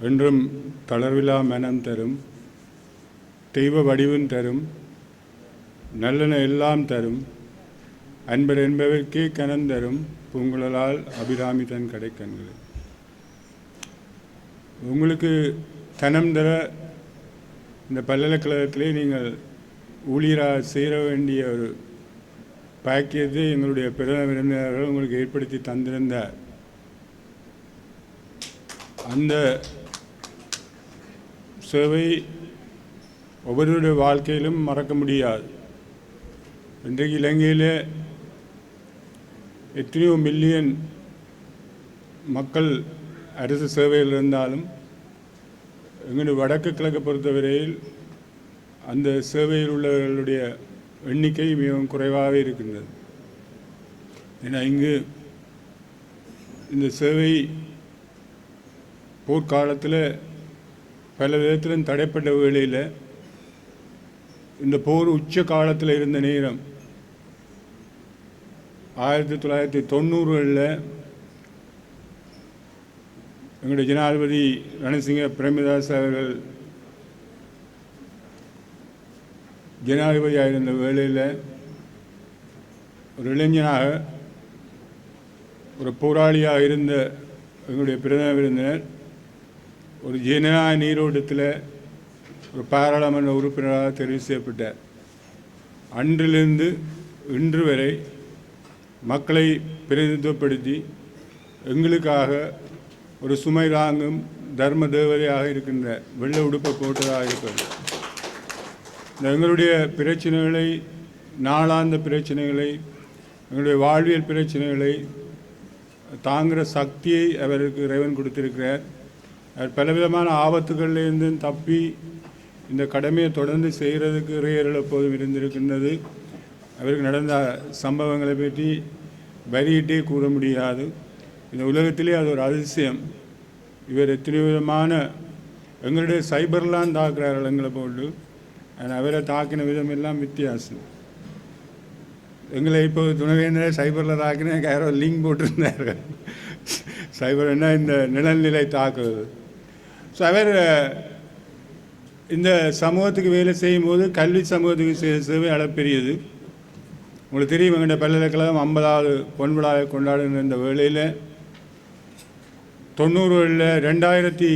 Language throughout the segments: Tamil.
என்றும் தளர்விலா மனம் தரும் தெய்வ வடிவும் தரும் நல்லன எல்லாம் தரும் அன்பர் என்பவர்க்கே கனம் தரும் பூங்குழலால் அபிராமி தன் கடைக்கண்கள் உங்களுக்கு தனம் தர இந்த பல்கலைக்கழகத்திலே நீங்கள் ஊழியராக சேர வேண்டிய ஒரு பாக்கியத்தை எங்களுடைய பிரதம விருந்தினர்கள் உங்களுக்கு ஏற்படுத்தி தந்திருந்த அந்த சேவை ஒவ்வொருவருடைய வாழ்க்கையிலும் மறக்க முடியாது. இன்றைக்கு இலங்கையில் எத்தனையோ மில்லியன் மக்கள் அரசு சேவையில் இருந்தாலும் எங்களுடைய வடக்கு கிழக்கு பொறுத்தவரையில் அந்த சேவையில் உள்ளவர்களுடைய எண்ணிக்கை மிகவும் குறைவாகவே இருக்கின்றது. ஏன்னா இங்கு இந்த சேவை போர்க்காலத்தில் பல விதத்திலும் தடைப்பட்ட வேளையில் இந்த போர் உச்ச காலத்தில் இருந்த நேரம் ஆயிரத்தி தொள்ளாயிரத்தி தொண்ணூறுகளில் எங்களுடைய ஜனாதிபதி ரணசிங்க பிரேமதாஸ் அவர்கள் ஜனாதிபதியாக இருந்த வேளையில் ஒரு இளைஞனாக ஒரு போராளியாக இருந்த எங்களுடைய பிரதம விருந்தினர் ஒரு ஜனநாயக நீரோட்டத்தில் ஒரு பாராளுமன்ற உறுப்பினராக தெரிவு செய்யப்பட்டார் அன்றிலிருந்து இன்று வரை மக்களை பிரதிநிதித்துவப்படுத்தி எங்களுக்காக ஒரு சுமை தாங்கும் தர்ம தேவதையாக இருக்கின்ற வெள்ளை உடுப்பை போட்டதாக இருக்கிறது. இந்த எங்களுடைய பிரச்சனைகளை நாளாந்த பிரச்சனைகளை எங்களுடைய வாழ்வியல் பிரச்சனைகளை தாங்குகிற சக்தியை அவருக்கு இறைவன் கொடுத்திருக்கிறார். பலவிதமான ஆபத்துகள்லேருந்தும் தப்பி இந்த கடமையை தொடர்ந்து செய்கிறதுக்கு இறையர்கள் எப்போதும் இருந்திருக்கின்றது. அவருக்கு நடந்த சம்பவங்களை பற்றி வரியிட்டே கூற முடியாது. இந்த உலகத்திலே அது ஒரு அதிசயம். இவர் எத்தனை விதமான எங்களுடைய சைபர்லாம் தாக்குறார்கள் எங்களை போட்டு ஆனால் அவரை தாக்கின விதம் எல்லாம் வித்தியாசம். எங்களை இப்போ துணைவேந்தரே சைபரில் தாக்கின யாரோ லிங்க் போட்டிருந்தாருக்கார் சைபர் என்ன இந்த நிழல்நிலை தாக்குவது? ஸோ அவர் uh, இந்த சமூகத்துக்கு வேலை செய்யும் போது கல்வி சமூகத்துக்கு செய்த சேவை அளப்பெரியது உங்களுக்கு தெரியும் எங்கள்கிட்ட பல்கலைக்கழகம் ஐம்பதாவது பொன் விழாவை கொண்டாடுகிற இந்த வேளையில் தொண்ணூறுகளில் ரெண்டாயிரத்தி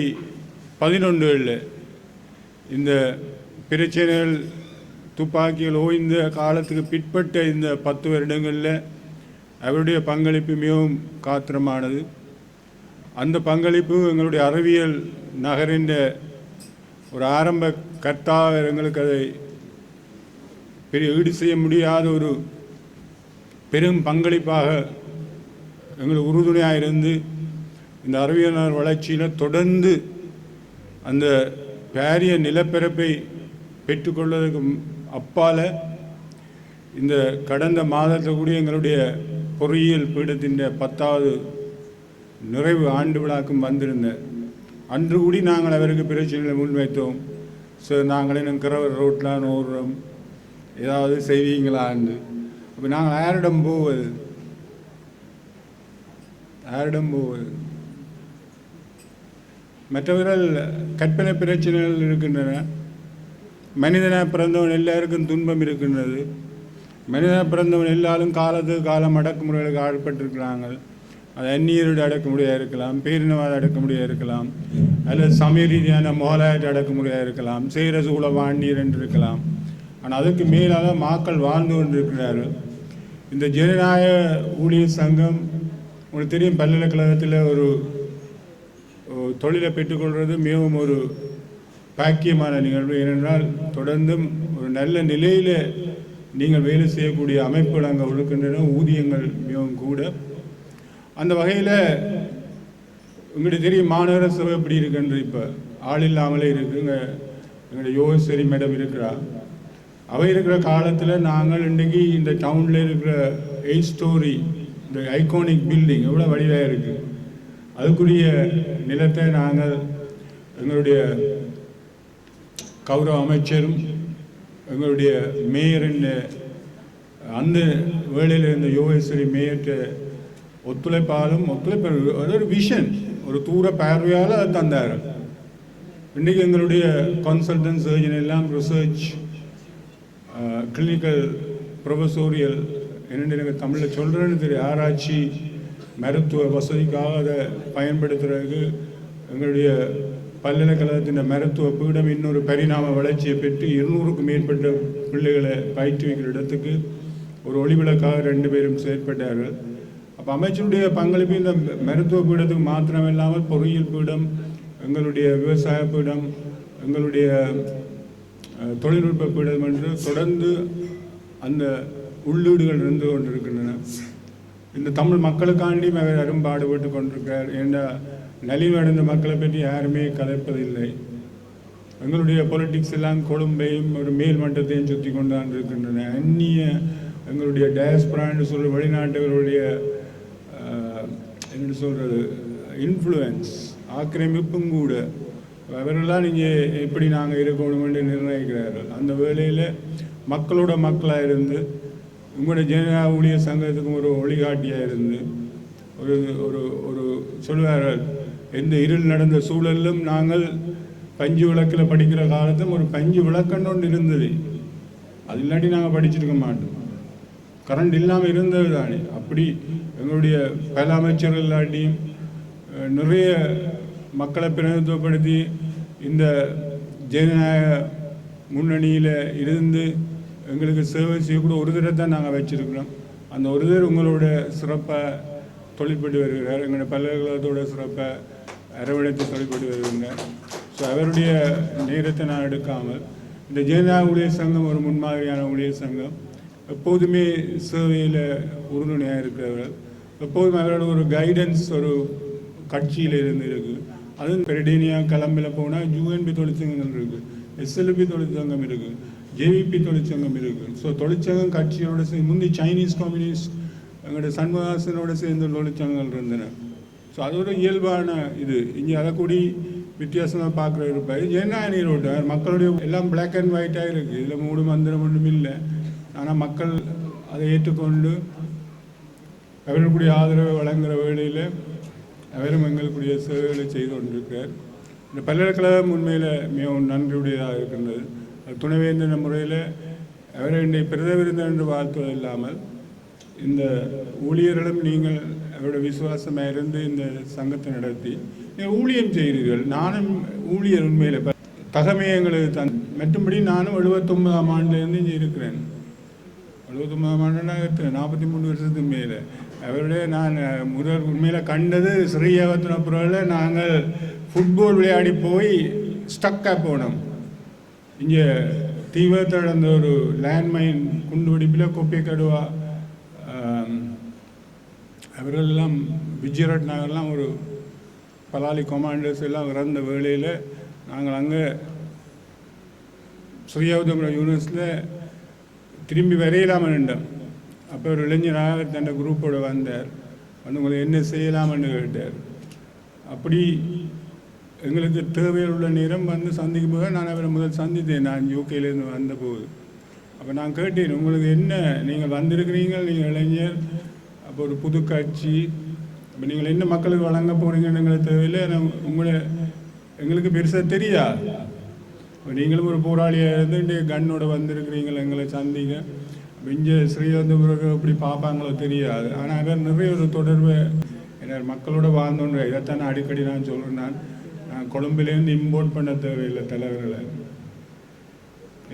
பதினொன்றுகளில் இந்த பிரச்சனைகள் துப்பாக்கிகள் ஓய்ந்த காலத்துக்கு பிற்பட்ட இந்த பத்து வருடங்களில் அவருடைய பங்களிப்பு மிகவும் காத்திரமானது. அந்த பங்களிப்பு எங்களுடைய அறிவியல் நகரின் ஒரு ஆரம்ப கர்த்தா எங்களுக்கு அதை பெரிய ஈடு செய்ய முடியாத ஒரு பெரும் பங்களிப்பாக எங்களுக்கு உறுதுணையாக இருந்து இந்த அறிவியல் வளர்ச்சியில் தொடர்ந்து அந்த பாரிய நிலப்பரப்பை பெற்றுக்கொள்வதற்கு அப்பால் இந்த கடந்த மாதத்தில் கூட எங்களுடைய பொறியியல் பீடத்தின் பத்தாவது நிறைவு ஆண்டு விழாக்கும் வந்திருந்தேன் அன்று கூடி நாங்கள் அவருக்கு பிரச்சனைகளை முன்வைத்தோம். ஸோ நாங்கள் இன்னும் கிரவர் ரோட்டில் ஓடுறோம் ஏதாவது செய்வீங்களான்னு அப்போ நாங்கள் யாரிடம் போவது? யாரிடம் போவது? மற்றவர்கள் கற்பனை பிரச்சனைகள் இருக்கின்றன. மனிதனாக பிறந்தவன் எல்லாருக்கும் துன்பம் இருக்கின்றது. மனிதனாக பிறந்தவன் எல்லாரும் காலத்துக்கு காலம் அடக்குமுறைகளுக்கு ஆட்பட்டிருக்கிறாங்க அது அடக்க அடக்குமுறையாக இருக்கலாம் பேரினவாத அடக்குமுறையாக இருக்கலாம் அல்லது சமய ரீதியான மோலாயற்ற அடக்குமுறையாக இருக்கலாம் செய்கிற சூழ வாண்டியர் என்று இருக்கலாம். ஆனால் அதுக்கு மேலாக மக்கள் வாழ்ந்து கொண்டிருக்கிறார்கள். இந்த ஜனநாயக ஊழியர் சங்கம் உங்களுக்கு தெரியும் பல்கலைக்கழகத்தில் ஒரு தொழிலை பெற்றுக்கொள்வது மிகவும் ஒரு பாக்கியமான நிகழ்வு. ஏனென்றால் தொடர்ந்தும் ஒரு நல்ல நிலையில் நீங்கள் வேலை செய்யக்கூடிய அமைப்புகள் அங்கே இருக்கின்றன ஊதியங்கள் மிகவும் கூட. அந்த வகையில் உங்களுக்கு தெரியும் மாநகர சபை எப்படி இருக்குன்ற இப்போ ஆள் இல்லாமலே இருக்குங்க. எங்களுடைய யோகேஸ்வரி மேடம் இருக்கிறா. அவை இருக்கிற காலத்தில் நாங்கள் இன்றைக்கி இந்த டவுனில் இருக்கிற எயிட் ஸ்டோரி இந்த ஐகானிக் பில்டிங் எவ்வளோ வடிவாக இருக்குது அதுக்குரிய நிலத்தை நாங்கள் எங்களுடைய கௌரவ அமைச்சரும் எங்களுடைய மேயர் அந்த வேளையில் இருந்த யோகேஸ்வரி மேயர்கிட்ட ஒத்துழைப்பாலும் ஒத்துழைப்பு அது ஒரு விஷன் ஒரு தூர பார்வையால் அது தந்தார். இன்றைக்கி எங்களுடைய கன்சல்டன்ட் சர்ஜன் எல்லாம் ரிசர்ச் கிளினிக்கல் ப்ரொஃபசோரியல் என்னென்னு எனக்கு தமிழில் சொல்கிறேன்னு தெரியும். ஆராய்ச்சி மருத்துவ வசதிக்காக அதை பயன்படுத்துறதுக்கு எங்களுடைய பல்கலைக்கழகத்தின் மருத்துவ பீடம் இன்னொரு பரிணாம வளர்ச்சியை பெற்று இருநூறுக்கும் மேற்பட்ட பிள்ளைகளை பயிற்றுவிக்கிற இடத்துக்கு ஒரு ஒளிவிளக்காக ரெண்டு பேரும் செயற்பட்டார்கள். அப்போ அமைச்சருடைய பங்களிப்பு இந்த மருத்துவ பீடத்துக்கு மாத்திரம் இல்லாமல் பொறியியல் பீடம் எங்களுடைய விவசாய பீடம் எங்களுடைய தொழில்நுட்ப பீடம் என்று தொடர்ந்து அந்த உள்ளீடுகள் இருந்து கொண்டிருக்கின்றன. இந்த தமிழ் மக்களுக்காண்டி அவர் அரும்பாடுபட்டு கொண்டிருக்கிறார். என்ற நலிவடைந்த மக்களை பற்றி யாருமே கலைப்பதில்லை எங்களுடைய பொலிட்டிக்ஸ் எல்லாம் கொழும்பையும் ஒரு மேல் மட்டத்தையும் சுற்றி கொண்டு இருக்கின்றன. அந்நிய எங்களுடைய டயஸ்பிரான்னு சொல்ற வெளிநாட்டவர்களுடைய என்ன சொல்கிறது இன்ஃப்ளூயன்ஸ் ஆக்கிரமிப்பும் கூட. அவரெல்லாம் நீங்கள் எப்படி நாங்கள் இருக்கணும்னு நிர்ணயிக்கிறார்கள். அந்த வேலையில் மக்களோட மக்களாக இருந்து உங்களோட ஜனநாயக ஊழியர் சங்கத்துக்கும் ஒரு ஒளிகாட்டியாக இருந்து ஒரு ஒரு ஒரு சொல்வார்கள் எந்த இருள் நடந்த சூழலிலும் நாங்கள் பஞ்சு விளக்கில் படிக்கிற காலத்தும் ஒரு பஞ்சு விளக்கன்னு ஒன்று இருந்தது. அது இல்லாட்டி நாங்கள் படிச்சிருக்க மாட்டோம். கரண்ட் இல்லாமல் இருந்தது தானே. அப்படி எங்களுடைய பல அமைச்சர்கள் இல்லாட்டியும் நிறைய மக்களை பிரதிநிதித்துவப்படுத்தி இந்த ஜனநாயக முன்னணியில் இருந்து எங்களுக்கு சேவை செய்யக்கூட ஒரு தடவை தான் நாங்கள் வச்சிருக்கிறோம். அந்த ஒரு தடவை உங்களோட சிறப்பை தொழில்பட்டு வருகிறார். எங்களுடைய பல்கலைக்கழகத்தோட சிறப்பை அரவணைத்து தொழில்பட்டு வருகிறார். ஸோ அவருடைய நேரத்தை நான் எடுக்காமல் இந்த ஜனநாயக ஊழியர் சங்கம் ஒரு முன்மாதிரியான ஊழியர் சங்கம். எப்போதுமே சேவையில் உறுதுணையாக இருக்கிறவர்கள். எப்போதும் அவரோட ஒரு கைடன்ஸ் ஒரு கட்சியில் இருந்து இருக்குது அதுவும் பெரடேனியா கிளம்பில் போனால் யூஎன்பி தொழிற்சங்கங்கள் இருக்குது எஸ்எல்பி தொழிற்சங்கம் இருக்குது ஜேவிபி தொழிற்சங்கம் இருக்குது ஸோ தொழிற்சங்கம் கட்சியோட சேர்ந்து முந்தி சைனீஸ் கம்யூனிஸ்ட் எங்களோட சண்முகாசனோட சேர்ந்த தொழிற்சங்கங்கள் இருந்தன. ஸோ அது ஒரு இயல்பான இது. இங்கே அதை கூடி வித்தியாசமாக பார்க்குற இருப்பார் ஜனநாயக நீரோட்ட மக்களுடைய எல்லாம் பிளாக் அண்ட் ஒயிட்டாக இருக்குது இதில் மூடு மந்திரம் ஒன்றும் இல்லை ஆனால் மக்கள் அதை ஏற்றுக்கொண்டு அவர்களுக்குரிய ஆதரவை வழங்குகிற வேளையில் அவரும் எங்களுக்குரிய சேவைகளை செய்து கொண்டிருக்கிறார். இந்த பல்கலைக்கழகம் உண்மையில் மிகவும் நன்றியுடையதாக இருக்கின்றது. அது துணைவேந்தன முறையில் அவரை இன்றைய பிரத விருந்தர் என்று வாழ்த்துவது இல்லாமல் இந்த ஊழியர்களும் நீங்கள் அவருடைய விசுவாசமாக இருந்து இந்த சங்கத்தை நடத்தி நீங்கள் ஊழியம் செய்கிறீர்கள். நானும் ஊழியர் உண்மையில் தகமையை எங்களுக்கு தன். மற்றும்படி நானும் எழுபத்தொன்பதாம் ஆண்டுலேருந்து இங்கே இருக்கிறேன். எழுபத்தொன்பதாம் ஆண்டுனா நாற்பத்தி மூணு வருஷத்துக்கு மேலே. அவருடைய நான் முதல் உண்மையில் கண்டது ஸ்ரீயவத்தினப்புறவில் நாங்கள் ஃபுட்பால் விளையாடி போய் ஸ்டக்காக போனோம். இங்கே தீவிரத்தில் நடந்த ஒரு லேண்ட்மைன் குண்டு வெடிப்பில் கொப்பை கடுவா ஆம், அவர்களெல்லாம் விஜயரட் நகர்லாம் ஒரு பலாலி கொமாண்டர்ஸ் எல்லாம் இறந்த வேளையில் நாங்கள் அங்கே ஸ்ரீயாவதபுரம் யூனிவர்ஸில் திரும்பி வரையலாமல் அப்போ ஒரு இளைஞராக தன் குரூப்போடு வந்தார். வந்து உங்களை என்ன செய்யலாம்னு கேட்டார். அப்படி எங்களுக்கு தேவையில் உள்ள நேரம் வந்து சந்திக்கும் போது நான் அவரை முதல் சந்தித்தேன். நான் யூகேலேருந்து வந்தபோது. அப்போ நான் கேட்டேன் உங்களுக்கு என்ன? நீங்கள் வந்திருக்கிறீங்க நீங்கள் இளைஞர். அப்போ ஒரு புது கட்சி. அப்போ நீங்கள் என்ன மக்களுக்கு வழங்க போகிறீங்கன்னு எங்களுக்கு தேவையில்லை உங்களை எங்களுக்கு பெருசாக தெரியாது. நீங்களும் ஒரு போராளியாக இருந்து இன்றைய கண்ணோட வந்திருக்கிறீங்களா எங்களை சந்திங்க. இங்கே ஸ்ரீவந்தபுரம் இப்படி பார்ப்பாங்களோ தெரியாது. ஆனால் அவர் நிறைய ஒரு தொடர்பு என்ன மக்களோட வாழ்ந்தோன்ற இதைத்தான் அடிக்கடி நான் சொல்கிறேன் நான் நான் கொழும்புலேருந்து இம்போர்ட் பண்ண தேவையில்லை தலைவர்களை.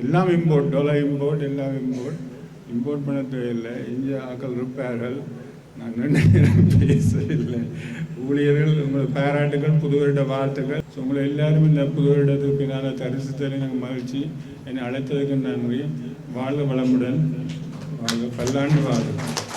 எல்லாம் இம்போர்ட் டொலர் இம்போர்ட் எல்லாம் இம்போர்ட் இம்போர்ட் பண்ண தேவையில்லை. இங்கே ஆக்கள் ரிப்பேர்கள் நான் நேரம் பேசவில்லை. ஊழியர்கள் உங்களை பாராட்டுகள் புது வருட வாழ்த்துக்கள். ஸோ உங்களை எல்லாரும் இந்த புது வருடத்துக்கு பின்னால் தரிசித்ததில் எனக்கு மகிழ்ச்சி. என்னை அழைத்ததுக்கு நன்றி. வாழ்க வளமுடன். வாழ்க பல்லாண்டு வாழ்க.